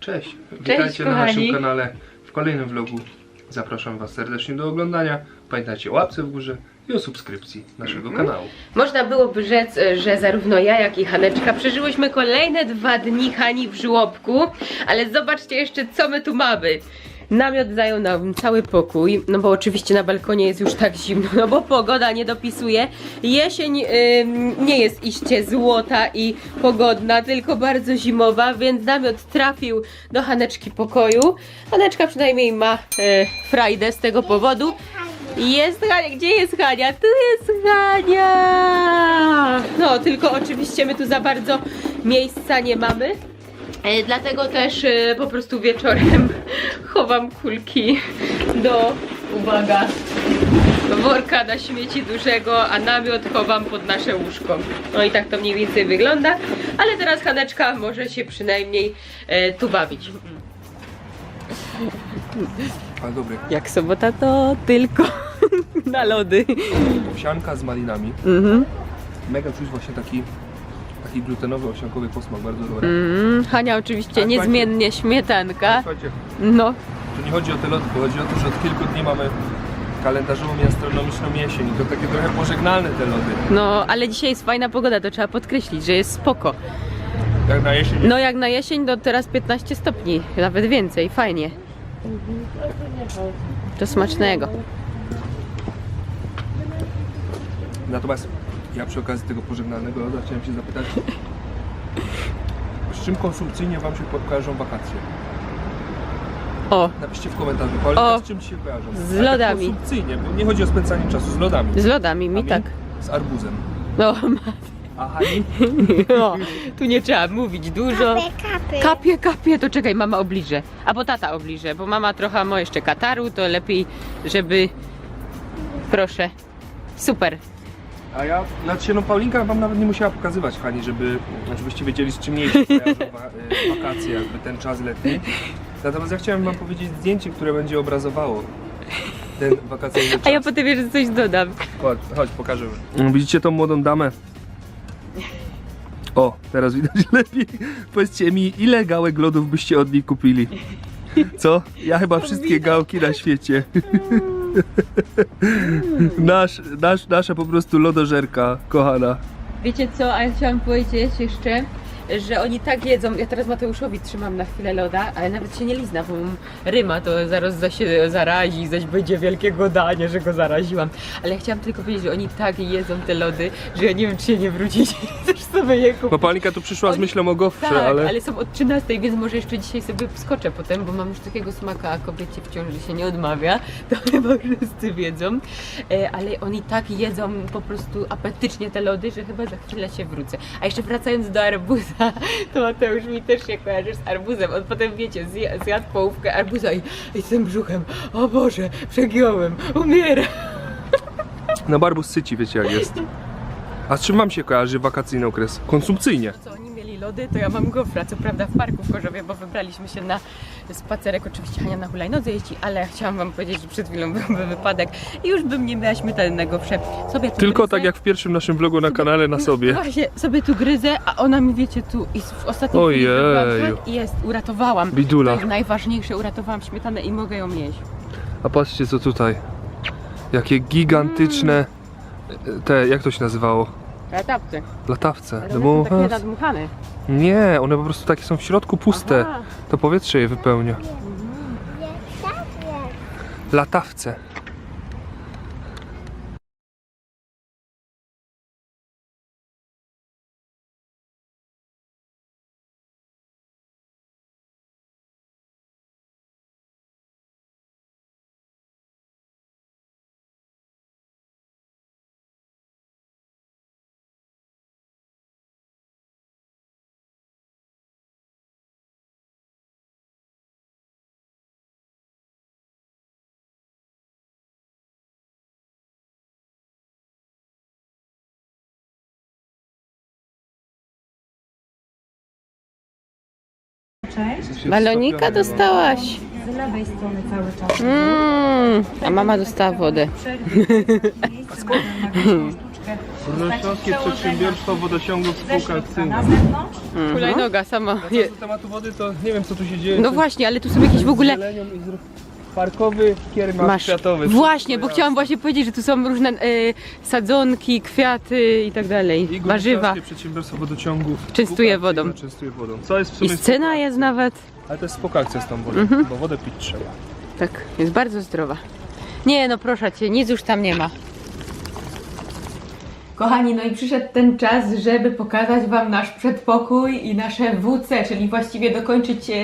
Cześć, witajcie na kochani. naszym kanale w kolejnym vlogu. Zapraszam Was serdecznie do oglądania. Pamiętajcie o łapce w górze i o subskrypcji naszego Mhm. kanału. Można byłoby rzec, że zarówno ja, jak i Haneczka przeżyłyśmy kolejne dwa dni Hani w żłobku, ale zobaczcie jeszcze, co my tu mamy. Namiot zajął nam cały pokój, no bo oczywiście na balkonie jest już tak zimno, no bo pogoda nie dopisuje. Jesień ym, nie jest iście złota i pogodna, tylko bardzo zimowa, więc namiot trafił do Haneczki pokoju. Haneczka przynajmniej ma e, frajdę z tego powodu. Jest Hania, gdzie jest Hania? Tu jest Hania! No, tylko oczywiście my tu za bardzo miejsca nie mamy. E, Dlatego też e, po prostu wieczorem chowam kulki do, uwaga, worka na śmieci dużego, a namiot chowam pod nasze łóżko. No i tak to mniej więcej wygląda, ale teraz Haneczka może się przynajmniej e, tu bawić. Ale dobry. Jak sobota to tylko na lody. Owsianka z malinami. Mhm. Mega czuć właśnie taki, taki glutenowy, owsiankowy posmak, bardzo dobry. Mm, Hania oczywiście Tak, niezmiennie śmietanka. Słuchajcie, No, tu nie chodzi o te lody, chodzi o to, że od kilku dni mamy kalendarzową i astronomiczną jesień. I to takie trochę pożegnalne te lody. no, ale dzisiaj jest fajna pogoda, to trzeba podkreślić, że jest spoko. Jak na jesień. No jak na jesień to teraz 15 stopni, nawet więcej, fajnie. To smacznego. Natomiast ja przy okazji tego pożegnalnego loda chciałem się zapytać, z czym konsumpcyjnie Wam się ko- kojarzą wakacje? O, Napiszcie w komentarzu, O, z czym Ci się kojarzą? z Ale tak lodami. konsumpcyjnie, bo nie chodzi o spędzanie czasu, z lodami. z lodami mi tak. Z arbuzem. No, A Hani? no, tu nie trzeba mówić dużo. kapy. Kapie, kapie, to czekaj, mama obliże. Albo tata obliże, bo mama trochę ma jeszcze kataru, to lepiej, żeby... Proszę. Super. A ja, znaczy no Paulinka Wam nawet nie musiała pokazywać Hani, żeby, żebyście wiedzieli z czym y, wakacje, jakby ten czas letni. Natomiast ja chciałem Wam powiedzieć zdjęcie, które będzie obrazowało ten wakacyjny czas. A ja potem jeszcze coś dodam. Chodź, chodź, pokażę. Widzicie tą młodą damę? O, teraz widać lepiej. Powiedzcie mi, ile gałek lodów byście od niej kupili? Co? Ja chyba wszystkie gałki na świecie. Nasz, nasz, nasza po prostu lodożerka, kochana. Wiecie co, a ja chciałam powiedzieć jeszcze, że oni tak jedzą, ja teraz Mateuszowi trzymam na chwilę loda, ale nawet się nie lizna, bo ryma to zaraz za się zarazi, zaś będzie wielkiego dania, że go zaraziłam. Ale ja chciałam tylko powiedzieć, że oni tak jedzą te lody, że ja nie wiem, czy się nie wrócić, też sobie je kupić. Bo Paulinka tu przyszła z myślą o gofrze, Tak, ale... ale... są od 13, więc może jeszcze dzisiaj sobie skoczę potem, bo mam już takiego smaka, a kobiecie w ciąży się nie odmawia. To chyba wszyscy wiedzą. E, ale oni tak jedzą po prostu apetycznie te lody, że chyba za chwilę się wrócę. A jeszcze wracając do arbuza, to Mateusz mi też się kojarzy z arbuzem. On potem, wiecie, zjadł połówkę arbuza i, z tym brzuchem, o Boże, przegiąłem, umieram. No barbus syci, wiecie jak jest. A z czym wam się kojarzy wakacyjny okres? Konsumpcyjnie. Co lody, to ja mam gofra. Co prawda w parku w Chorzowie, bo wybraliśmy się na spacerek. Oczywiście Hania na hulajnodze jeździ, ale chciałam wam powiedzieć, że przed chwilą byłby wypadek i już bym nie miała śmietany na gofrze. Sobie tu Tylko gryzę. tak jak w pierwszym naszym vlogu na kanale na sobie. Właśnie, sobie tu gryzę, a ona mi wiecie tu i w ostatnim Ojeju. i jest, uratowałam. Bidula. To jest najważniejsze, uratowałam śmietanę i mogę ją jeść. A patrzcie co tutaj. Jakie gigantyczne te, jak to się nazywało? Latawce. Latawce. Ale No one bo, są takie nadmuchane. nie, one po prostu takie są w środku puste. Aha. To powietrze je wypełnia. Jak Latawce. Balonika dostałaś. Z lewej strony cały czas. Mm, a mama dostała wodę. Górnośląskie Przedsiębiorstwo Wodociągów Spółka Akcyjna. na zewnątrz. Hulajnoga sama. Do tematu wody, to nie wiem co tu się dzieje. No właśnie, ale tu są jakieś w ogóle... Parkowy, kiermasz Masz. kwiatowy. Właśnie, bo chciałam właśnie powiedzieć, że tu są różne e, sadzonki, kwiaty i tak dalej. I Warzywa. Górnośląskie Przedsiębiorstwo Wodociągów Częstuje wodą. Częstuje wodą. Co jest w I sumie scena spoko. jest nawet. Ale to jest spoko akcja z tą wodą, Mhm. bo wodę pić trzeba. Tak, jest bardzo zdrowa. Nie no proszę cię, nic już tam nie ma. Kochani, no i przyszedł ten czas, żeby pokazać Wam nasz przedpokój i nasze WC, czyli właściwie dokończyć e,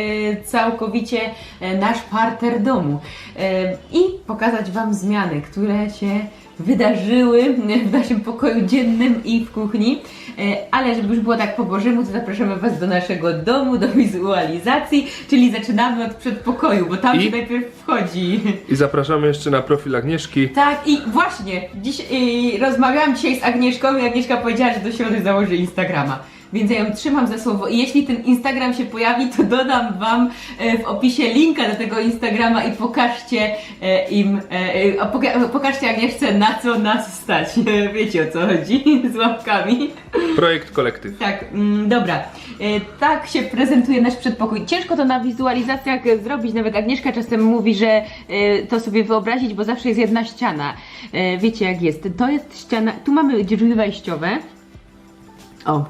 całkowicie e, nasz parter domu. E, I pokazać Wam zmiany, które się wydarzyły w naszym pokoju dziennym i w kuchni. E, Ale żeby już było tak po Bożemu, to zapraszamy Was do naszego domu, do wizualizacji, czyli zaczynamy od przedpokoju, bo tam I? się najpierw wchodzi. I zapraszamy jeszcze na profil Agnieszki. Tak, i właśnie, dziś, y, rozmawiałam dzisiaj z Agnieszką i Agnieszka powiedziała, że do środy założy Instagrama. Więc ja ją trzymam za słowo i jeśli ten Instagram się pojawi, to dodam Wam e, w opisie linka do tego Instagrama i pokażcie e, im, e, poka- pokażcie Agnieszce na co nas stać. Wiecie o co chodzi z łapkami. Projekt kolektyw. Tak, mm, dobra. Tak się prezentuje nasz przedpokój. Ciężko to na wizualizacjach zrobić, nawet Agnieszka czasem mówi, że to sobie wyobrazić, bo zawsze jest jedna ściana. Wiecie jak jest. To jest ściana, tu mamy drzwi wejściowe. O,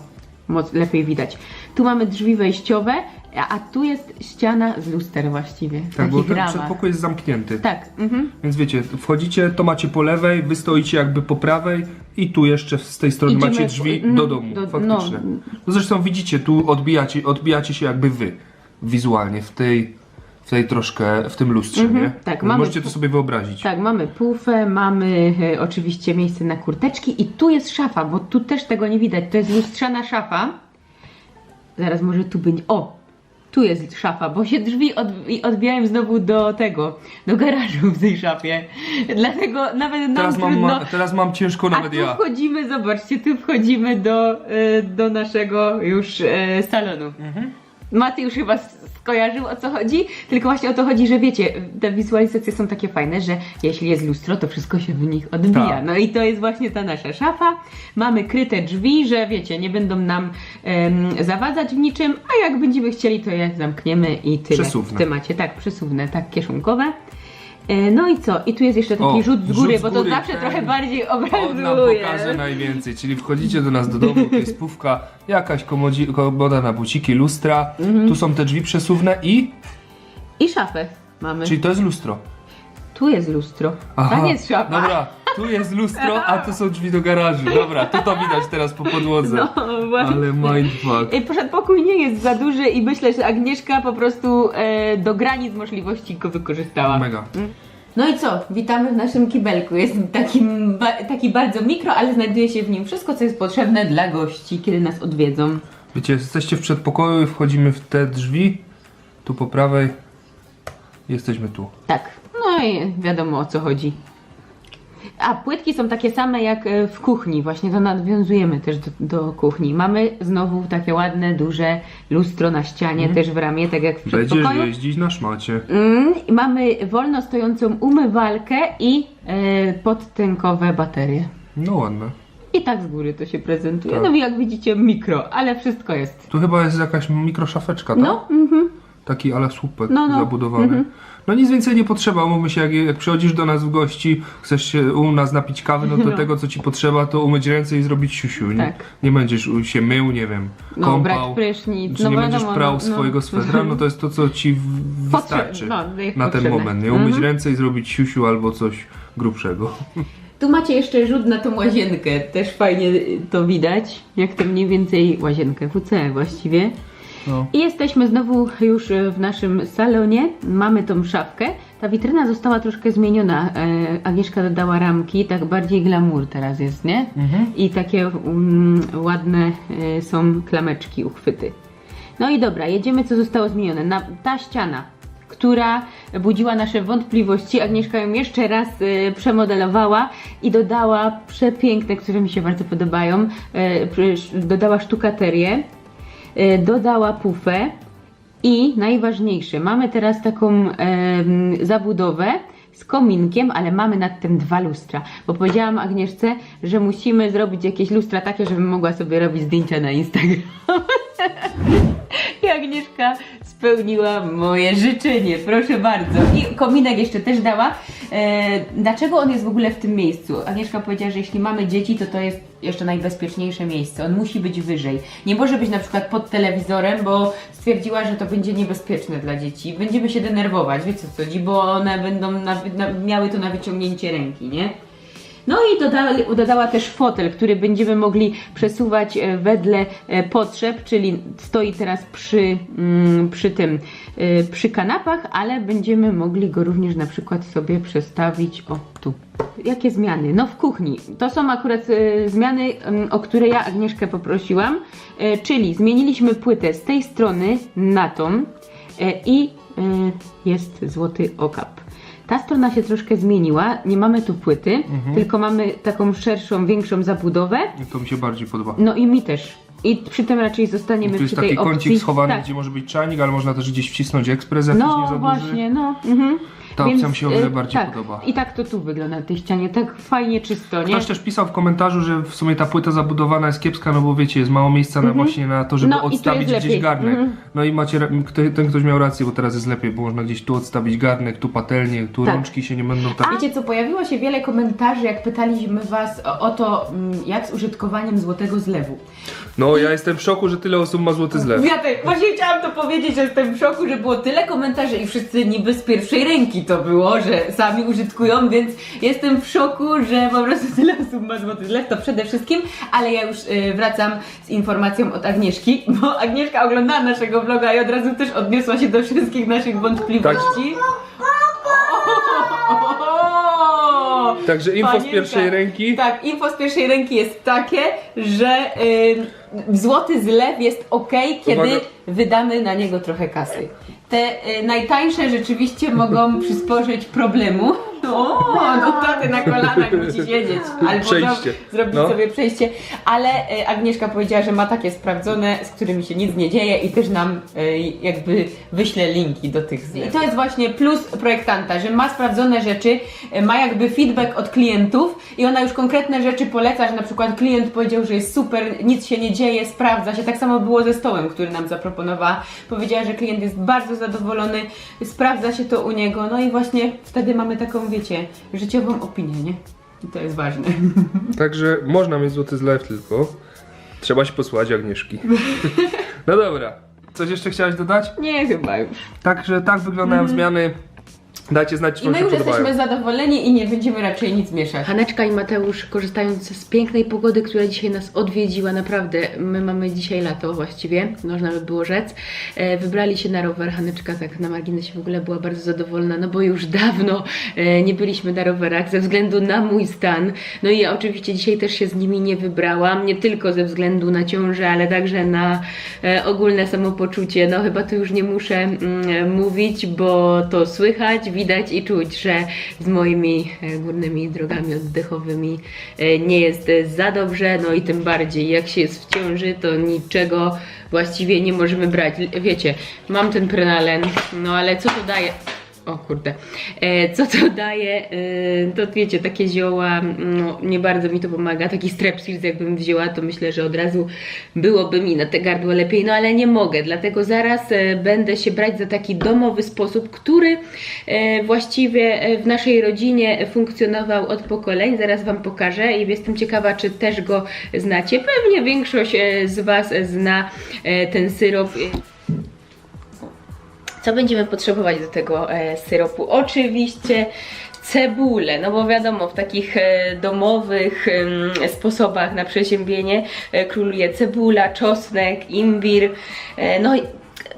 moc, lepiej widać. Tu mamy drzwi wejściowe, a, tu jest ściana z luster właściwie. w Tak, bo ten ramach. przedpokój jest zamknięty. Tak, mhm. Więc wiecie, wchodzicie, to macie po lewej, wy stoicie jakby po prawej i tu jeszcze z tej strony Idziemy macie drzwi mm, do domu, do- faktyczne. no. No. zresztą widzicie, tu odbijacie, odbijacie się jakby wy, wizualnie, w tej, tej troszkę, w tym lustrze, Mhm, nie? tak, No, mamy- Możecie to sobie wyobrazić. Tak, mamy pufę, mamy e, oczywiście miejsce na kurteczki i tu jest szafa, bo tu też tego nie widać. To jest lustrzana szafa. Zaraz może tu będzie. O! Tu jest szafa, bo się drzwi od, odbijają znowu do tego, do garażu w tej szafie. Dlatego nawet nam Teraz mam, trudno. ma, teraz mam ciężko A nawet tu ja. wchodzimy, zobaczcie, tu wchodzimy do, e, do naszego już e, salonu. Mhm. Maty już chyba skojarzył o co chodzi, tylko właśnie o to chodzi, że wiecie, te wizualizacje są takie fajne, że jeśli jest lustro, to wszystko się w nich odbija. Tak. No i to jest właśnie ta nasza szafa. Mamy kryte drzwi, że wiecie, nie będą nam em, zawadzać w niczym, a jak będziemy chcieli, to je zamkniemy i tyle Przesuwne. w temacie. Tak, przesuwne, tak, kieszonkowe. E, No i co? I tu jest jeszcze taki O, rzut z góry, rzut z bo to góry, zawsze ten. trochę bardziej On nam obrazuje. pokaże najwięcej, czyli wchodzicie do nas do domu, to jest pówka, jakaś komodzi, komoda na buciki, lustra, Mhm. tu są te drzwi przesuwne i, I szafę mamy. czyli to jest lustro. Tu jest lustro. Tam jest szafa. Dobra, tu jest lustro, a tu są drzwi do garażu. Dobra, tu to widać teraz po podłodze. No, właśnie. Ale mindfuck. Przedpokój nie jest za duży i myślę, że Agnieszka po prostu e, do granic możliwości go wykorzystała. Mega. No i co? Witamy w naszym kibelku. Jest takim, ba, taki bardzo mikro, ale znajduje się w nim wszystko, co jest potrzebne dla gości, kiedy nas odwiedzą. Wiecie, jesteście w przedpokoju i wchodzimy w te drzwi. Tu po prawej. Jesteśmy tu. Tak. No i wiadomo o co chodzi. A płytki są takie same jak e, w kuchni, właśnie to nawiązujemy też do, do kuchni. Mamy znowu takie ładne, duże lustro na ścianie, też w ramię, tak jak w Będziesz przedpokoju. jeździć na szmacie. Mm, i mamy wolno stojącą umywalkę i e, podtękowe baterie. No ładne. I tak z góry to się prezentuje. Tak. No i jak widzicie mikro, ale wszystko jest. Tu chyba jest jakaś mikroszafeczka, tak? No, mhm. Taki ale słupek No, no. zabudowany. Mhm. No nic więcej nie potrzeba, mówmy się, jak, jak przychodzisz do nas w gości, chcesz się u nas napić kawy, no to No. tego co ci potrzeba to umyć ręce i zrobić siusiu. Nie, Tak. nie będziesz się mył, nie wiem, no kąpał. brać prysznic. Czy no nie wiadomo, będziesz prał no, swojego no. swedra, no to jest to, co ci wystarczy no, na ten potrzebne. moment. Nie umyć Mhm. ręce i zrobić siusiu albo coś grubszego. Tu macie jeszcze rzut na tą łazienkę. Też fajnie to widać, jak to mniej więcej łazienkę WC właściwie. No. I jesteśmy znowu już w naszym salonie. Mamy tą szafkę. Ta witryna została troszkę zmieniona. E, Agnieszka dodała ramki, tak bardziej glamour teraz jest, nie? Mhm. I takie mm, ładne e, są klameczki, uchwyty. No i dobra, jedziemy co zostało zmienione. Na, ta ściana, która budziła nasze wątpliwości, Agnieszka ją jeszcze raz e, przemodelowała i dodała przepiękne, które mi się bardzo podobają, e, dodała sztukaterię, dodała pufę i najważniejsze, mamy teraz taką zabudowę, z kominkiem, ale mamy nad tym dwa lustra, bo powiedziałam Agnieszce, że musimy zrobić jakieś lustra takie, żebym mogła sobie robić zdjęcia na Instagram. I Agnieszka spełniła moje życzenie, proszę bardzo. I kominek jeszcze też dała. E, dlaczego on jest w ogóle w tym miejscu? Agnieszka powiedziała, że jeśli mamy dzieci, to to jest jeszcze najbezpieczniejsze miejsce. On musi być wyżej. Nie może być na przykład pod telewizorem, bo stwierdziła, że to będzie niebezpieczne dla dzieci. Będziemy się denerwować, wiecie co chodzi, bo one będą na, na, miały to na wyciągnięcie ręki, nie? No i doda, dodała też fotel, który będziemy mogli przesuwać e, wedle e, potrzeb, czyli stoi teraz przy, mm, przy tym, e, przy kanapach, ale będziemy mogli go również na przykład sobie przestawić, o tu. Jakie zmiany? No w kuchni. To są akurat zmiany, o które ja Agnieszkę poprosiłam, czyli zmieniliśmy płytę z tej strony na tą i jest złoty okap. Ta strona się troszkę zmieniła, nie mamy tu płyty, tylko mamy taką szerszą, większą zabudowę. To mi się bardziej podoba. No i mi też. I przy tym raczej zostaniemy Tu jest przy tej taki opcji. kącik schowany, tak. gdzie może być czajnik, ale można też gdzieś wcisnąć ekspres jakiś nie No za właśnie, duży. no. Mhm. Ta opcja mi się o wiele y, bardziej tak. podoba. I tak to tu wygląda na tej ścianie, tak fajnie czysto, nie? Ktoś też pisał w komentarzu, że w sumie ta płyta zabudowana jest kiepska, no bo wiecie, jest mało miejsca na właśnie na to, żeby No odstawić jest gdzieś garnek. Mhm. No i macie, ten ktoś miał rację, bo teraz jest lepiej, bo można gdzieś tu odstawić garnek, tu patelnię, tu Tak. rączki się nie będą tak... Wiecie co, pojawiło się wiele komentarzy, jak pytaliśmy Was o, o to, mm, jak z użytkowaniem złotego zlewu. No ja jestem w szoku, że tyle osób ma złoty zlew. Ja też, właśnie chciałam to powiedzieć, że jestem w szoku, że było tyle komentarzy i wszyscy niby z pierwszej ręki to było, że sami użytkują, więc jestem w szoku, że po prostu tyle osób ma złoty zlew, to przede wszystkim, ale ja już y, wracam z informacją od Agnieszki, bo Agnieszka oglądała naszego vloga i od razu też odniosła się do wszystkich naszych wątpliwości. Także info z Panienka. pierwszej ręki. Tak, info z pierwszej ręki jest takie, że y, złoty zlew jest ok, kiedy Uwaga. wydamy na niego trochę kasy. Te y, najtańsze rzeczywiście mogą przysporzyć problemu. O, do taty na kolanach musi siedzieć. Albo Przejście. zro- zrobić No. sobie przejście. Ale y, Agnieszka powiedziała, że ma takie sprawdzone, z którymi się nic nie dzieje i też nam y, jakby wyśle linki do tych. I to jest właśnie plus projektanta, że ma sprawdzone rzeczy, y, ma jakby feedback od klientów i ona już konkretne rzeczy poleca, że na przykład klient powiedział, że jest super, nic się nie dzieje, sprawdza się. Tak samo było ze stołem, który nam zaproponowała. Powiedziała, że klient jest bardzo zadowolony, sprawdza się to u niego, no i właśnie wtedy mamy taką, wiecie, życiową opinię, nie? I to jest ważne. Także można mieć złoty zlew tylko. Trzeba się posłać Agnieszki. No dobra. Coś jeszcze chciałaś dodać? Nie, chyba już. Także tak wyglądają zmiany. Dajcie znać, czy. I wam my się już podobają. jesteśmy zadowoleni i nie będziemy raczej nic mieszać. Haneczka i Mateusz, korzystając z pięknej pogody, która dzisiaj nas odwiedziła, naprawdę, my mamy dzisiaj lato właściwie, można by było rzec, e, wybrali się na rower. Haneczka tak na marginesie w ogóle była bardzo zadowolona, no bo już dawno e, nie byliśmy na rowerach ze względu na mój stan. No i ja oczywiście dzisiaj też się z nimi nie wybrałam, nie tylko ze względu na ciążę, ale także na e, ogólne samopoczucie. No chyba tu już nie muszę mm, mówić, bo to słychać, widać i czuć, że z moimi e, górnymi drogami oddechowymi e, nie jest za dobrze, no i tym bardziej jak się jest w ciąży, to niczego właściwie nie możemy brać. Wiecie, mam ten prenalen, no ale co to daje? O kurde, e, co to daje? E, to wiecie, takie zioła, no, nie bardzo mi to pomaga. Taki strepsils, jakbym wzięła, to myślę, że od razu byłoby mi na te gardło lepiej, no ale nie mogę, dlatego zaraz e, będę się brać za taki domowy sposób, który właściwie w naszej rodzinie funkcjonował od pokoleń. Zaraz Wam pokażę i jestem ciekawa, czy też go znacie. Pewnie większość z Was zna ten syrop. Co będziemy potrzebować do tego e, syropu? Oczywiście cebulę, no bo wiadomo, w takich e, domowych sposobach na przeziębienie e, króluje cebula, czosnek, imbir. No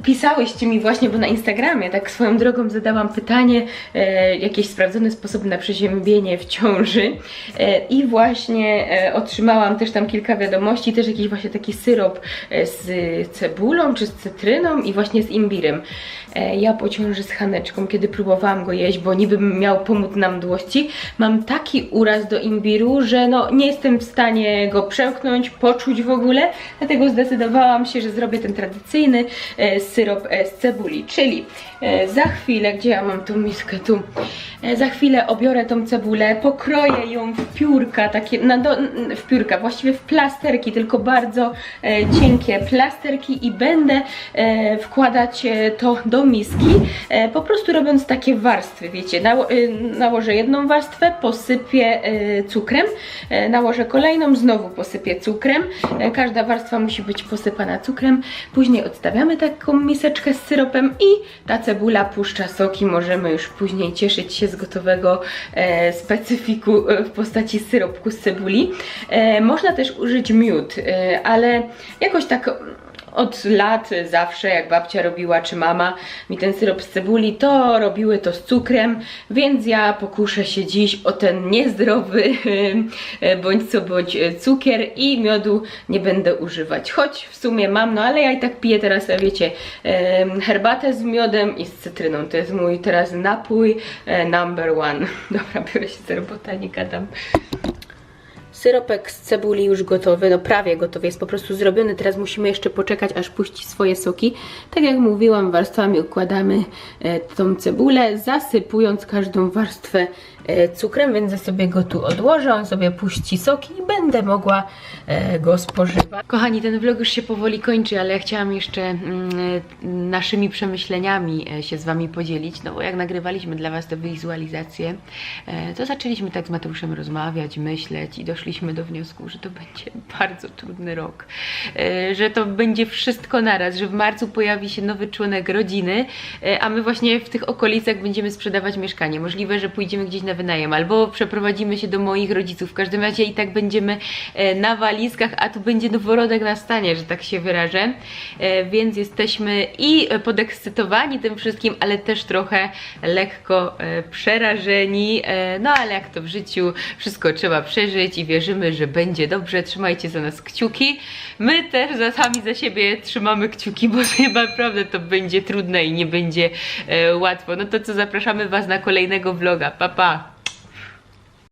pisałyście mi właśnie, bo na Instagramie tak swoją drogą zadałam pytanie, e, jakieś sprawdzone sposoby na przeziębienie w ciąży e, i właśnie e, otrzymałam też tam kilka wiadomości, też jakiś właśnie taki syrop e, z cebulą czy z cytryną i właśnie z imbirem. E, ja po ciąży z Haneczką, kiedy próbowałam go jeść, bo niby miał pomóc na mdłości, mam taki uraz do imbiru, że no nie jestem w stanie go przełknąć, poczuć w ogóle, dlatego zdecydowałam się, że zrobię ten tradycyjny e, syrop e, z cebuli. Czyli e, za chwilę, gdzie ja mam tą miskę? Tu, e, za chwilę obiorę tą cebulę, pokroję ją w piórka, takie, na do, w piórka, właściwie w plasterki, tylko bardzo cienkie plasterki i będę wkładać to do miski, po prostu robiąc takie warstwy, wiecie, nało, nałożę jedną warstwę, posypię cukrem, nałożę kolejną, znowu posypię cukrem, każda warstwa musi być posypana cukrem, później odstawiamy taką miseczkę z syropem i ta cebula puszcza soki, możemy już później cieszyć się z gotowego e, specyfiku e, w postaci syropku z cebuli. E, można też użyć miód, e, ale jakoś tak od lat zawsze, jak babcia robiła, czy mama mi ten syrop z cebuli, to robiły to z cukrem, więc ja pokuszę się dziś o ten niezdrowy bądź co bądź cukier i miodu nie będę używać. Choć w sumie mam, no ale ja i tak piję teraz, wiecie, herbatę z miodem i z cytryną. To jest mój teraz napój e, number one. Dobra, biorę się z robota, nie gadam. Syropek z cebuli już gotowy, no prawie gotowy, jest po prostu zrobiony. Teraz musimy jeszcze poczekać, aż puści swoje soki. Tak jak mówiłam, warstwami układamy e, tą cebulę, zasypując każdą warstwę cukrem, więc ja sobie go tu odłożę, on sobie puści soki i będę mogła e, go spożywać. Kochani, ten vlog już się powoli kończy, ale ja chciałam jeszcze mm, e, naszymi przemyśleniami e, się z Wami podzielić, no bo jak nagrywaliśmy dla Was te wizualizacje, e, to zaczęliśmy tak z Mateuszem rozmawiać, myśleć i doszliśmy do wniosku, że to będzie bardzo trudny rok, e, że to będzie wszystko naraz, że w marcu pojawi się nowy członek rodziny, e, a my właśnie w tych okolicach będziemy sprzedawać mieszkanie. Możliwe, że pójdziemy gdzieś na wynajem albo przeprowadzimy się do moich rodziców. W każdym razie i tak będziemy e, na walizkach, a tu będzie noworodek na stanie, że tak się wyrażę. E, Więc jesteśmy i podekscytowani tym wszystkim, ale też trochę lekko e, przerażeni. No ale jak to w życiu, wszystko trzeba przeżyć i wierzymy, że będzie dobrze. Trzymajcie za nas kciuki. My też za sami za siebie trzymamy kciuki, bo chyba naprawdę to będzie trudne i nie będzie łatwo. No to co, zapraszamy Was na kolejnego vloga. Pa, pa!